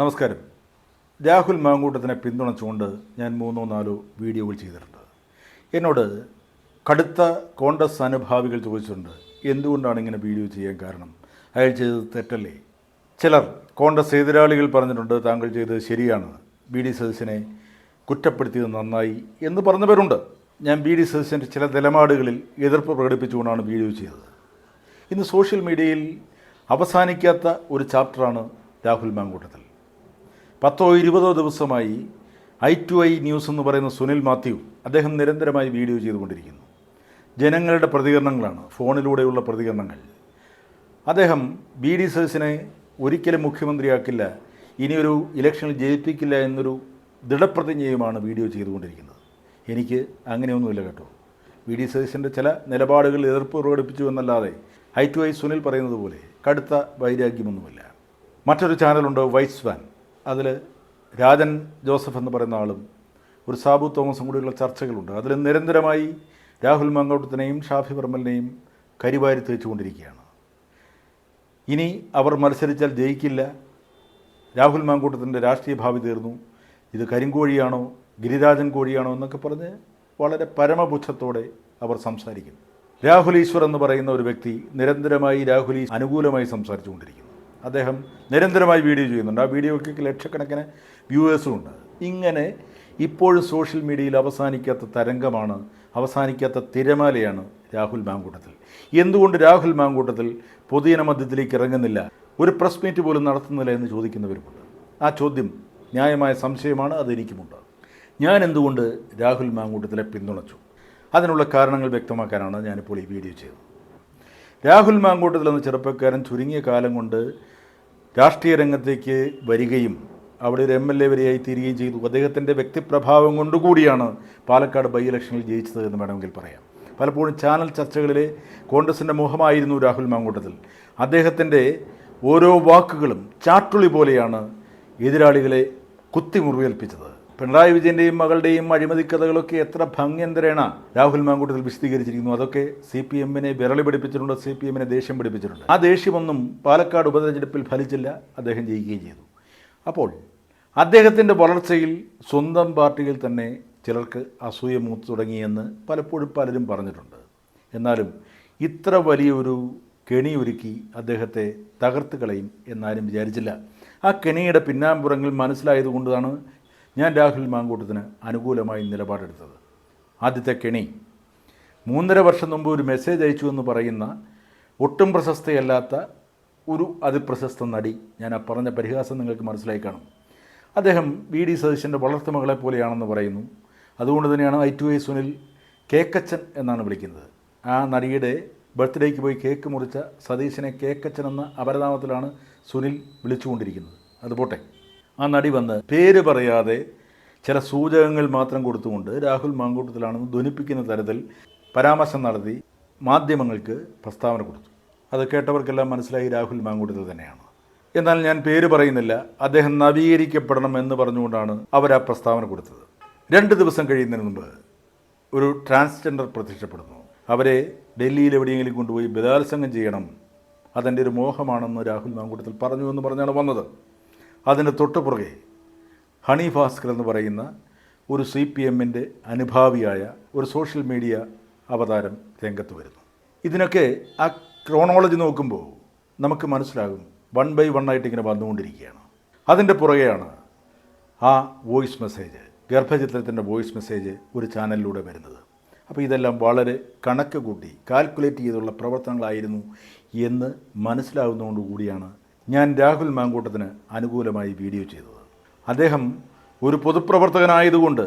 നമസ്കാരം. രാഹുൽ മാങ്കൂട്ടത്തിനെ പിന്തുണച്ചുകൊണ്ട് ഞാൻ മൂന്നോ നാലോ വീഡിയോകൾ ചെയ്തിട്ടുണ്ട്. എന്നോട് കടുത്ത കോൺഗ്രസ് അനുഭാവികൾ ചോദിച്ചിട്ടുണ്ട് എന്തുകൊണ്ടാണ് ഇങ്ങനെ വീഡിയോ ചെയ്യാൻ കാരണം? അയാൾ ചെയ്തത് തെറ്റല്ലേ? ചിലർ കോൺഗ്രസ് എതിരാളികൾ പറഞ്ഞിട്ടുണ്ട് താങ്കൾ ചെയ്തത് ശരിയാണ്. ബി ഡി സതീശനെ കുറ്റപ്പെടുത്തിയത് നന്നായി എന്ന് പറഞ്ഞവരുണ്ട്. ഞാൻ ബി ഡി സതീശന്റെ ചില നിലപാടുകളിൽ എതിർപ്പ് പ്രകടിപ്പിച്ചുകൊണ്ടാണ് വീഡിയോ ചെയ്തത്. ഇന്ന് സോഷ്യൽ മീഡിയയിൽ അവസാനിക്കാത്ത ഒരു ചാപ്റ്ററാണ് രാഹുൽ മാങ്കൂട്ടത്തിൽ. പത്തോ ഇരുപതോ ദിവസമായി ഐ ടു ഐ ന്യൂസ് എന്ന് പറയുന്ന സുനിൽ മാത്യു അദ്ദേഹം നിരന്തരമായി വീഡിയോ ചെയ്തുകൊണ്ടിരിക്കുന്നു. ജനങ്ങളുടെ പ്രതികരണങ്ങളാണ് ഫോണിലൂടെയുള്ള പ്രതികരണങ്ങൾ. അദ്ദേഹം ബി ഡി സേഴ്സിനെ ഒരിക്കലും മുഖ്യമന്ത്രിയാക്കില്ല ഇനിയൊരു ഇലക്ഷനിൽ ജയിപ്പിക്കില്ല എന്നൊരു ദൃഢപ്രതിജ്ഞയുമാണ് വീഡിയോ ചെയ്തുകൊണ്ടിരിക്കുന്നത്. എനിക്ക് അങ്ങനെയൊന്നുമില്ല കേട്ടോ. വി ഡി സതീശന്റെ ചില നിലപാടുകൾ എതിർപ്പ് പ്രകടിപ്പിച്ചു എന്നല്ലാതെ ഐ ടു ഐ സുനിൽ പറയുന്നത് പോലെ കടുത്ത വൈരാഗ്യമൊന്നുമില്ല. മറ്റൊരു ചാനലുണ്ട് വൈസ് വാൻ. അതിൽ രാജൻ ജോസഫ് എന്ന് പറയുന്ന ആളും ഒരു സാബു തോമസും കൂടിയുള്ള ചർച്ചകളുണ്ട്. അതിൽ നിരന്തരമായി രാഹുൽ മങ്കോട്ടത്തിനെയും ഷാഫി വർമ്മലിനെയും കരിവാരി തേച്ചുകൊണ്ടിരിക്കുകയാണ്. ഇനി അവർ മത്സരിച്ചാൽ ജയിക്കില്ല. രാഹുൽ മാങ്കൂട്ടത്തിന്റെ രാഷ്ട്രീയ ഭാവി തീർന്നു. ഇത് കരിങ്കോഴിയാണോ ഗിരിരാജൻ കോഴിയാണോ എന്നൊക്കെ പറഞ്ഞ് വളരെ പരമപുച്ഛത്തോടെ അവർ സംസാരിക്കുന്നു. രാഹുൽ ഈശ്വർ എന്ന് പറയുന്ന ഒരു വ്യക്തി നിരന്തരമായി രാഹുൽ അനുകൂലമായി സംസാരിച്ചുകൊണ്ടിരിക്കുന്നു. അദ്ദേഹം നിരന്തരമായി വീഡിയോ ചെയ്യുന്നുണ്ട്. ആ വീഡിയോയ്ക്ക് ലക്ഷക്കണക്കിന് വ്യൂവേഴ്സും ഉണ്ട് ഇങ്ങനെ ഇപ്പോഴും സോഷ്യൽ മീഡിയയിൽ അവസാനിക്കാത്ത തരംഗമാണ് അവസാനിക്കാത്ത തിരമാലയാണ് രാഹുൽ മാങ്കൂട്ടത്തിൽ. എന്തുകൊണ്ട് രാഹുൽ മാങ്കൂട്ടത്തിൽ പൊതുജന മധ്യത്തിലേക്ക് ഇറങ്ങുന്നില്ല? ഒരു പ്രസ് മീറ്റ് പോലും നടത്തുന്നില്ല എന്ന് ചോദിക്കുന്നവരുമുണ്ട്. ആ ചോദ്യം ന്യായമായ സംശയമാണ് അതെനിക്കുമുണ്ട് ഞാൻ എന്തുകൊണ്ട് രാഹുൽ മാങ്കൂട്ടത്തിലെ പിന്തുണച്ചു? അതിനുള്ള കാരണങ്ങൾ വ്യക്തമാക്കാനാണ് ഞാനിപ്പോൾ ഈ വീഡിയോ ചെയ്തത് രാഹുൽ മാങ്കൂട്ടത്തിൽ എന്ന ചെറുപ്പക്കാരൻ ചുരുങ്ങിയ കാലം കൊണ്ട് രാഷ്ട്രീയ രംഗത്തേക്ക് വരികയും അവിടെ ഒരു എം എൽ എ വരെയായി തീരുകയും ചെയ്തു. അദ്ദേഹത്തിന്റെ വ്യക്തിപ്രഭാവം കൊണ്ടുകൂടിയാണ് പാലക്കാട് ബൈ ഇലക്ഷനിൽ ജയിച്ചത് എന്ന് വേണമെങ്കിൽ പറയാം. പലപ്പോഴും ചാനൽ ചർച്ചകളിലെ കോൺഗ്രസിന്റെ മുഖമായിരുന്നു രാഹുൽ മാങ്കൂട്ടത്തിൽ. അദ്ദേഹത്തിന്റെ ഓരോ വാക്കുകളും ചാട്ടുളി പോലെയാണ് എതിരാളികളെ കുത്തിമുറിവേൽപ്പിച്ചത്. പിണറായി വിജയന്റെയും മകളുടെയും അഴിമതി കഥകളൊക്കെ എത്ര ഭംഗ്യന്തരേണ രാഹുൽ മാങ്കൂട്ടത്തിൽ വിശദീകരിച്ചിരിക്കുന്നു. അതൊക്കെ സി പി എമ്മിനെ വിരളി പിടിപ്പിച്ചിട്ടുണ്ട് സി പി എമ്മിനെ ദേഷ്യം പിടിപ്പിച്ചിട്ടുണ്ട്. ആ ദേഷ്യമൊന്നും പാലക്കാട് ഉപതെരഞ്ഞെടുപ്പിൽ ഫലിച്ചില്ല അദ്ദേഹം ജയിക്കുകയും ചെയ്തു. അപ്പോൾ അദ്ദേഹത്തിന്റെ വളർച്ചയിൽ സ്വന്തം പാർട്ടിയിൽ തന്നെ ചിലർക്ക് അസൂയ മൂത്ത് തുടങ്ങിയെന്ന് പലപ്പോഴും പലരും പറഞ്ഞിട്ടുണ്ട്. എന്നാലും ഇത്ര വലിയൊരു കെണി ഒരുക്കി അദ്ദേഹത്തെ തകർത്ത് കളയും എന്നാരും വിചാരിച്ചില്ല. ആ കെണിയുടെ പിന്നാമ്പുറങ്ങൾ മനസ്സിലായതുകൊണ്ടാണ് ഞാൻ രാഹുൽ മാങ്കൂട്ടത്തിന് അനുകൂലമായി നിലപാടെടുത്തത്. ആദ്യത്തെ കെണി. മൂന്നര വർഷം മുമ്പ് ഒരു മെസ്സേജ് അയച്ചു എന്ന് പറയുന്ന ഒട്ടും പ്രശസ്തയല്ലാത്ത ഒരു അതിപ്രശസ്ത നടി. ഞാൻ ആ പറഞ്ഞ പരിഹാസം നിങ്ങൾക്ക് മനസ്സിലായി കാണും. അദ്ദേഹം വി ഡി സതീശന്റെ വളർത്തുമകളെ പോലെയാണെന്ന് പറയുന്നു. അതുകൊണ്ട് തന്നെയാണ് I to I Sunil Kekkachan എന്നാണ് വിളിക്കുന്നത്. ആ നടിയുടെ ബർത്ത്ഡേക്ക് പോയി കേക്ക് മുറിച്ച സതീശനെ കേക്കച്ചൻ എന്ന അപരനാമത്തിലാണ് സുനിൽ വിളിച്ചുകൊണ്ടിരിക്കുന്നത്. അത് പോട്ടെ. ആ നടി വന്ന് പേര് പറയാതെ ചില സൂചകങ്ങൾ മാത്രം കൊടുത്തുകൊണ്ട് രാഹുൽ മാങ്കൂട്ടത്തിലാണെന്ന് ധ്വനിപ്പിക്കുന്ന തരത്തിൽ പരാമർശം നടത്തി മാധ്യമങ്ങൾക്ക് പ്രസ്താവന കൊടുത്തു. അത് കേട്ടവർക്കെല്ലാം മനസ്സിലായി രാഹുൽ മാങ്കൂട്ടത്തിൽ തന്നെയാണ്. എന്നാൽ ഞാൻ പേര് പറയുന്നില്ല അദ്ദേഹം നവീകരിക്കപ്പെടണം എന്ന് പറഞ്ഞുകൊണ്ടാണ് അവർ ആ പ്രസ്താവന കൊടുത്തത്. രണ്ട് ദിവസം കഴിയുന്നതിന് മുമ്പ് ഒരു ട്രാൻസ്ജെൻഡർ പ്രത്യക്ഷപ്പെടുന്നു. അവരെ ഡൽഹിയിൽ എവിടെയെങ്കിലും കൊണ്ടുപോയി ബലാത്സംഗം ചെയ്യണം അതെന്റെ ഒരു മോഹമാണെന്ന് രാഹുൽ മാങ്കൂട്ടത്തിൽ പറഞ്ഞു എന്ന് പറഞ്ഞാണ് വന്നത്. അതിന് തൊട്ടുപുറകെ ഹണി ഭാസ്കർ എന്ന് പറയുന്ന ഒരു സി പി എമ്മിന്റെ അനുഭാവിയായ ഒരു സോഷ്യൽ മീഡിയ അവതാരം രംഗത്ത് വരുന്നു. ഇതിനൊക്കെ ആ ക്രോണോളജി നോക്കുമ്പോൾ നമുക്ക് മനസ്സിലാകും വൺ ബൈ വൺ ആയിട്ട് ഇങ്ങനെ വന്നുകൊണ്ടിരിക്കുകയാണ്. അതിന്റെ പുറകെയാണ് ആ വോയിസ് മെസ്സേജ് ഗർഭചിത്രത്തിന്റെ വോയിസ് മെസ്സേജ് ഒരു ചാനലിലൂടെ വരുന്നത്. അപ്പോൾ ഇതെല്ലാം വളരെ കണക്ക് കൂട്ടി കാൽക്കുലേറ്റ് ചെയ്തുള്ള പ്രവർത്തനങ്ങളായിരുന്നു എന്ന് മനസ്സിലാവുന്നതുകൊണ്ട് കൂടിയാണ് ഞാൻ രാഹുൽ മാങ്കൂട്ടത്തിന് അനുകൂലമായി വീഡിയോ ചെയ്തത്. അദ്ദേഹം ഒരു പൊതുപ്രവർത്തകനായതുകൊണ്ട്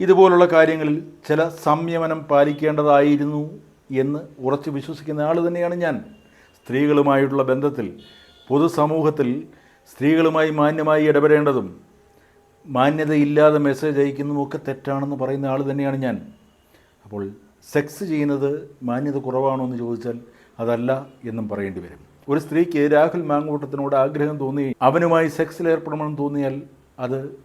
ഇതുപോലുള്ള കാര്യങ്ങളിൽ ചില സംയമനം പാലിക്കേണ്ടതായിരുന്നു എന്ന് ഉറച്ചു വിശ്വസിക്കുന്ന ആൾ തന്നെയാണ് ഞാൻ. സ്ത്രീകളുമായിട്ടുള്ള ബന്ധത്തിൽ പൊതുസമൂഹത്തിൽ സ്ത്രീകളുമായി മാന്യമായി ഇടപെടേണ്ടതും മാന്യതയില്ലാതെ മെസ്സേജ് അയക്കുന്നതുമൊക്കെ തെറ്റാണെന്ന് പറയുന്ന ആൾ തന്നെയാണ് ഞാൻ. അപ്പോൾ സെക്സ് ചെയ്യുന്നത് മാന്യത കുറവാണോ എന്ന് ചോദിച്ചാൽ അതല്ല എന്നും പറയേണ്ടി വരും. ഒരു സ്ത്രീക്ക് രാഹുൽ മാങ്കൂട്ടത്തിനോട് ആഗ്രഹം തോന്നി അവനുമായി സെക്സിൽ ഏർപ്പെടണമെന്ന് തോന്നിയാൽ അത്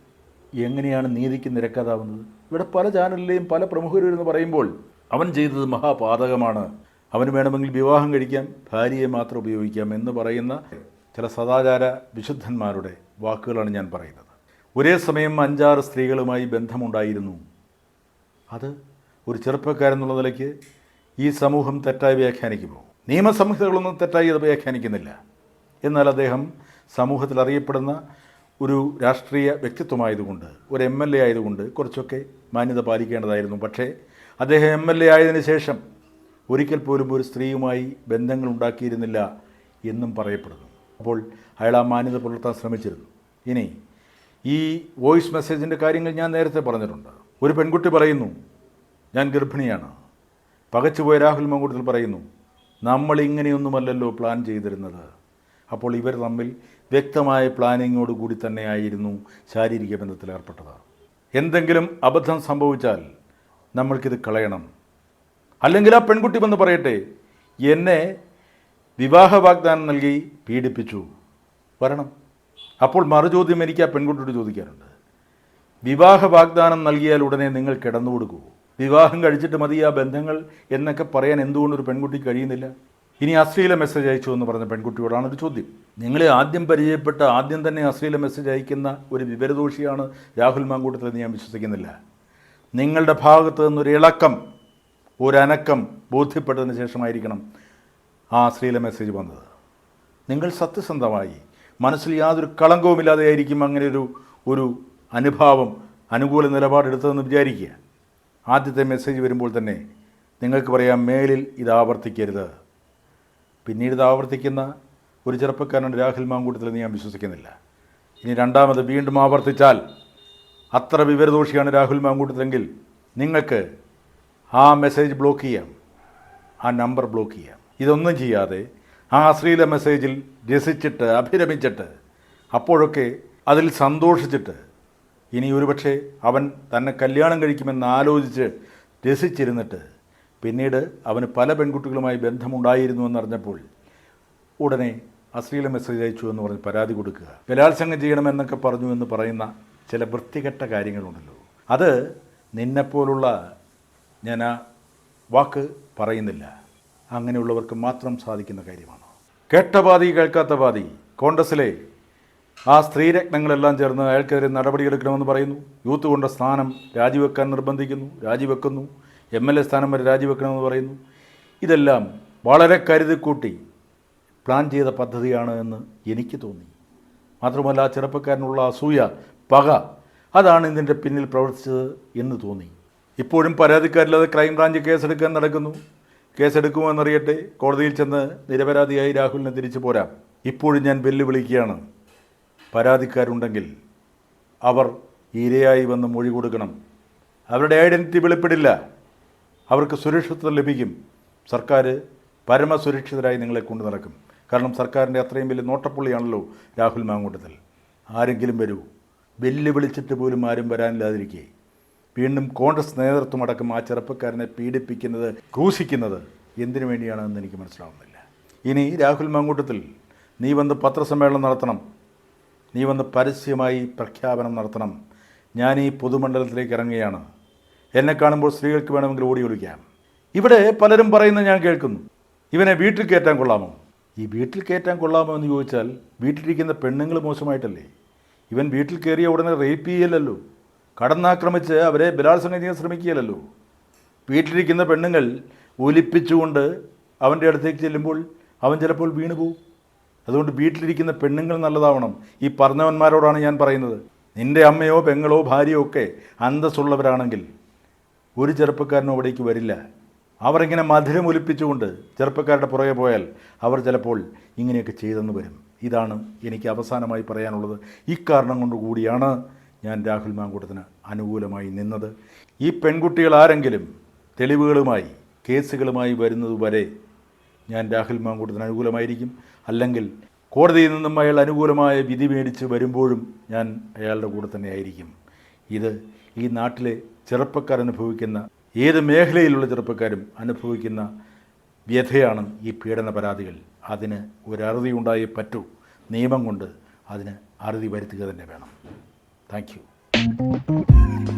എങ്ങനെയാണ് നീതിക്ക് നിരക്കാതാവുന്നത്? ഇവിടെ പല ചാനലിലെയും പല പ്രമുഖരും എന്ന് പറയുമ്പോൾ അവൻ ചെയ്തത് മഹാപാതകമാണ്. അവന് വേണമെങ്കിൽ വിവാഹം കഴിക്കാം ഭാര്യയെ മാത്രം ഉപയോഗിക്കാം എന്ന് പറയുന്ന ചില സദാചാര വിശുദ്ധന്മാരുടെ വാക്കുകളാണ് ഞാൻ പറയുന്നത്. ഒരേ സമയം അഞ്ചാറ് സ്ത്രീകളുമായി ബന്ധമുണ്ടായിരുന്നു. അത് ഒരു ചെറുപ്പക്കാരെന്നുള്ള നിലയ്ക്ക് ഈ സമൂഹം തെറ്റായി വ്യാഖ്യാനിക്കുമോ? നിയമസംഹിതകളൊന്നും തെറ്റായി അത് വ്യാഖ്യാനിക്കുന്നില്ല. എന്നാൽ അദ്ദേഹം സമൂഹത്തിൽ അറിയപ്പെടുന്ന ഒരു രാഷ്ട്രീയ വ്യക്തിത്വമായതുകൊണ്ട് ഒരു എം എൽ എ ആയതുകൊണ്ട് കുറച്ചൊക്കെ മാന്യത പാലിക്കേണ്ടതായിരുന്നു. പക്ഷേ അദ്ദേഹം എം എൽ എ ആയതിനു ശേഷം ഒരിക്കൽ പോലും ഒരു സ്ത്രീയുമായി ബന്ധങ്ങൾ ഉണ്ടാക്കിയിരുന്നില്ല എന്നും പറയപ്പെടുന്നു. അപ്പോൾ അയാൾ ആ മാന്യത പുലർത്താൻ ശ്രമിച്ചിരുന്നു. ഇനി ഈ വോയിസ് മെസ്സേജിന്റെ കാര്യങ്ങൾ ഞാൻ നേരത്തെ പറഞ്ഞിട്ടുണ്ട്. ഒരു പെൺകുട്ടി പറയുന്നു ഞാൻ ഗർഭിണിയാണ്. പകച്ചുപോയ രാഹുൽ മങ്കൂട്ടത്തിൽ പറയുന്നു നമ്മൾ ഇങ്ങനെയൊന്നുമല്ലല്ലോ പ്ലാൻ ചെയ്തിരുന്നത്. അപ്പോൾ ഇവർ തമ്മിൽ വ്യക്തമായ പ്ലാനിങ്ങോട് കൂടി തന്നെയായിരുന്നു ശാരീരിക ബന്ധത്തിൽ ഏർപ്പെട്ടത്. എന്തെങ്കിലും അബദ്ധം സംഭവിച്ചാൽ നമ്മൾക്കിത് കളയണം. അല്ലെങ്കിൽ ആ പെൺകുട്ടി വന്ന് പറയട്ടെ എന്നെ വിവാഹ വാഗ്ദാനം നൽകി പീഡിപ്പിച്ചു. വരണം. അപ്പോൾ മറുചോദ്യം എനിക്ക് ആ പെൺകുട്ടിയോട് ചോദിക്കാറുണ്ട് വിവാഹ വാഗ്ദാനം നൽകിയാൽ ഉടനെ നിങ്ങൾ കിടന്നു കൊടുക്കൂ വിവാഹം കഴിച്ചിട്ട് മതി ആ ബന്ധങ്ങൾ എന്നൊക്കെ പറയാൻ എന്തുകൊണ്ട് ഒരു പെൺകുട്ടി കഴിയുന്നില്ല? ഇനി അശ്ലീല മെസ്സേജ് അയച്ചു എന്ന് പറഞ്ഞ പെൺകുട്ടിയോടാണ് ഒരു ചോദ്യം. നിങ്ങളെ ആദ്യം പരിചയപ്പെട്ട ആദ്യം തന്നെ അശ്ലീല മെസ്സേജ് അയക്കുന്ന ഒരു വിവരദോഷിയാണ് രാഹുൽ മാങ്കൂട്ടത്തിൽ എന്ന് ഞാൻ വിശ്വസിക്കുന്നില്ല. നിങ്ങളുടെ ഭാഗത്ത് നിന്നൊരു ഇളക്കം ഒരനക്കം ബോധ്യപ്പെട്ടതിന് ശേഷമായിരിക്കണം ആ അശ്ലീല മെസ്സേജ് വന്നത്. നിങ്ങൾ സത്യസന്ധമായി മനസ്സിൽ യാതൊരു കളങ്കവുമില്ലാതെയായിരിക്കും അങ്ങനെ ഒരു ഒരു അനുഭാവം അനുകൂല നിലപാടെടുത്തതെന്ന് വിചാരിക്കുക. ആദ്യത്തെ മെസ്സേജ് വരുമ്പോൾ തന്നെ നിങ്ങൾക്ക് പറയാം മേലിൽ ഇത് ആവർത്തിക്കരുത്. പിന്നീട് ഇത് ആവർത്തിക്കുന്ന ഒരു ചെറുപ്പക്കാരൻ രാഹുൽ മാങ്കൂട്ടത്തിലെന്ന് ഞാൻ വിശ്വസിക്കുന്നില്ല. ഇനി രണ്ടാമത് വീണ്ടും ആവർത്തിച്ചാൽ അത്ര വിവരദോഷിയാണ് രാഹുൽ മാങ്കൂട്ടത്തിലെങ്കിൽ നിങ്ങൾക്ക് ആ മെസ്സേജ് ബ്ലോക്ക് ചെയ്യാം ആ നമ്പർ ബ്ലോക്ക് ചെയ്യാം. ഇതൊന്നും ചെയ്യാതെ ആ അശ്ലീല മെസ്സേജിൽ രസിച്ചിട്ട് അഭിരമിച്ചിട്ട് അപ്പോഴൊക്കെ അതിൽ സന്തോഷിച്ചിട്ട് ഇനി ഒരുപക്ഷെ അവൻ തന്നെ കല്യാണം കഴിക്കുമെന്ന് ആലോചിച്ച് രസിച്ചിരുന്നിട്ട് പിന്നീട് അവന് പല പെൺകുട്ടികളുമായി ബന്ധമുണ്ടായിരുന്നു എന്നറിഞ്ഞപ്പോൾ ഉടനെ അശ്ലീല മെസ്സേജ് അയച്ചു എന്ന് പറഞ്ഞ് പരാതി കൊടുക്കുക. ബലാത്സംഗം ചെയ്യണമെന്നൊക്കെ പറഞ്ഞു എന്ന് പറയുന്ന ചില വൃത്തികെട്ട കാര്യങ്ങളുണ്ടല്ലോ. അത് നിന്നെപ്പോലുള്ള ഞാൻ ആ വാക്ക് പറയുന്നില്ല. അങ്ങനെയുള്ളവർക്ക് മാത്രം സാധിക്കുന്ന കാര്യമാണ്? കേട്ട പാതി കേൾക്കാത്ത പാതി കോൺഗ്രസിലെ ആ സ്ത്രീരത്നങ്ങളെല്ലാം ചേർന്ന് അയാൾക്കെതിരെ നടപടിയെടുക്കണമെന്ന് പറയുന്നു. യൂത്ത് കൊണ്ട സ്ഥാനം രാജിവെക്കാൻ നിർബന്ധിക്കുന്നു. രാജിവെക്കുന്നു. എം എൽ എ സ്ഥാനം വരെ രാജിവെക്കണമെന്ന് പറയുന്നു. ഇതെല്ലാം വളരെ കരുതിക്കൂട്ടി പ്ലാൻ ചെയ്ത പദ്ധതിയാണ് എന്ന് എനിക്ക് തോന്നി. മാത്രമല്ല ആ ചെറുപ്പക്കാരനുള്ള അസൂയ പക അതാണ് ഇതിന്റെ പിന്നിൽ പ്രവർത്തിച്ചത് എന്ന് തോന്നി. ഇപ്പോഴും പരാതിക്കാരില്ലാതെ ക്രൈംബ്രാഞ്ച് കേസെടുക്കാൻ നടക്കുന്നു. കേസെടുക്കുമോ എന്നറിയട്ടെ. കോടതിയിൽ ചെന്ന് നിരപരാധിയായി രാഹുലിനെ തിരിച്ചു പോരാം. ഇപ്പോഴും ഞാൻ വെല്ലുവിളിക്കുകയാണ്. പരാതിക്കാരുണ്ടെങ്കിൽ അവർ ഇരയായി വന്ന് മൊഴി കൊടുക്കണം. അവരുടെ ഐഡന്റിറ്റി വെളിപ്പെടില്ല. അവർക്ക് സുരക്ഷിതത്വം ലഭിക്കും. സർക്കാർ പരമസുരക്ഷിതരായി നിങ്ങളെ കൊണ്ടു നടക്കും. കാരണം സർക്കാരിന്റെ അത്രയും വലിയ നോട്ടപ്പുള്ളിയാണല്ലോ രാഹുൽ മാങ്കൂട്ടത്തിൽ. ആരെങ്കിലും വരൂ. വെല്ലുവിളിച്ചിട്ട് പോലും ആരും വരാനില്ലാതിരിക്കേ. വീണ്ടും കോൺഗ്രസ് നേതൃത്വം അടക്കം ആ ചെറുപ്പക്കാരനെ പീഡിപ്പിക്കുന്നത് ക്രൂശിക്കുന്നത് എന്തിനു വേണ്ടിയാണെന്ന് എനിക്ക് മനസ്സിലാവുന്നില്ല. ഇനി രാഹുൽ മാങ്കൂട്ടത്തിൽ നീ വന്ന് പത്രസമ്മേളനം നടത്തണം. നീ വന്ന് പരസ്യമായി പ്രഖ്യാപനം നടത്തണം. ഞാൻ ഈ പൊതുമണ്ഡലത്തിലേക്ക് ഇറങ്ങുകയാണ്. എന്നെ കാണുമ്പോൾ സ്ത്രീകൾക്ക് വേണമെങ്കിൽ ഓടി ഒളിക്കാം. ഇവിടെ പലരും പറയുന്നത് ഞാൻ കേൾക്കുന്നു. ഇവനെ വീട്ടിൽ കയറ്റാൻ കൊള്ളാമോ? ഈ വീട്ടിൽ കയറ്റാൻ കൊള്ളാമോ എന്ന് ചോദിച്ചാൽ വീട്ടിലിരിക്കുന്ന പെണ്ണുങ്ങൾ മോശമായിട്ടല്ലേ? ഇവൻ വീട്ടിൽ കയറിയ ഉടനെ റേപ്പ് ചെയ്യലല്ലോ. കടന്നാക്രമിച്ച് അവരെ ബലാത്സംഗം ചെയ്യാൻ ശ്രമിക്കുകയല്ലോ വീട്ടിലിരിക്കുന്ന പെണ്ണുങ്ങൾ ഒലിപ്പിച്ചുകൊണ്ട് അവന്റെ അടുത്തേക്ക് ചെല്ലുമ്പോൾ അവൻ ചിലപ്പോൾ വീണു പോകും അതുകൊണ്ട് വീട്ടിലിരിക്കുന്ന പെണ്ണുങ്ങൾ നല്ലതാവണം. ഈ പറഞ്ഞവന്മാരോടാണ് ഞാൻ പറയുന്നത്. നിന്റെ അമ്മയോ പെങ്ങളോ ഭാര്യയോ ഒക്കെ അന്തസ്സുള്ളവരാണെങ്കിൽ ഒരു ചെറുപ്പക്കാരനും അവിടേക്ക് വരില്ല. അവരിങ്ങനെ മധുരം ഒലിപ്പിച്ചുകൊണ്ട് ചെറുപ്പക്കാരുടെ പുറകെ പോയാൽ അവർ ചിലപ്പോൾ ഇങ്ങനെയൊക്കെ ചെയ്തെന്ന് വരും. ഇതാണ് എനിക്ക് അവസാനമായി പറയാനുള്ളത്. ഇക്കാരണം കൊണ്ട് കൂടിയാണ് ഞാൻ രാഹുൽ മാങ്കൂട്ടത്തിന് അനുകൂലമായി നിന്നത്. ഈ പെൺകുട്ടികൾ ആരെങ്കിലും തെളിവുകളുമായി കേസുകളുമായി വരുന്നതുവരെ ഞാൻ രാഹുൽ മാങ്കൂട്ടത്തിന് അനുകൂലമായിരിക്കും. അല്ലെങ്കിൽ കോടതിയിൽ നിന്നും അയാൾ അനുകൂലമായ വിധി മേടിച്ച് വരുമ്പോഴും ഞാൻ അയാളുടെ കൂടെ തന്നെ ആയിരിക്കും ഇത് ഈ നാട്ടിലെ ചെറുപ്പക്കാർ അനുഭവിക്കുന്ന ഏത് മേഖലയിലുള്ള ചെറുപ്പക്കാരും അനുഭവിക്കുന്ന വ്യഥയാണ് ഈ പീഡന പരാതികൾ. അതിന് ഒരറുതി ഉണ്ടായേ പറ്റൂ. നിയമം കൊണ്ട് അതിന് അറുതി വരുത്തുക തന്നെ വേണം. Thank you.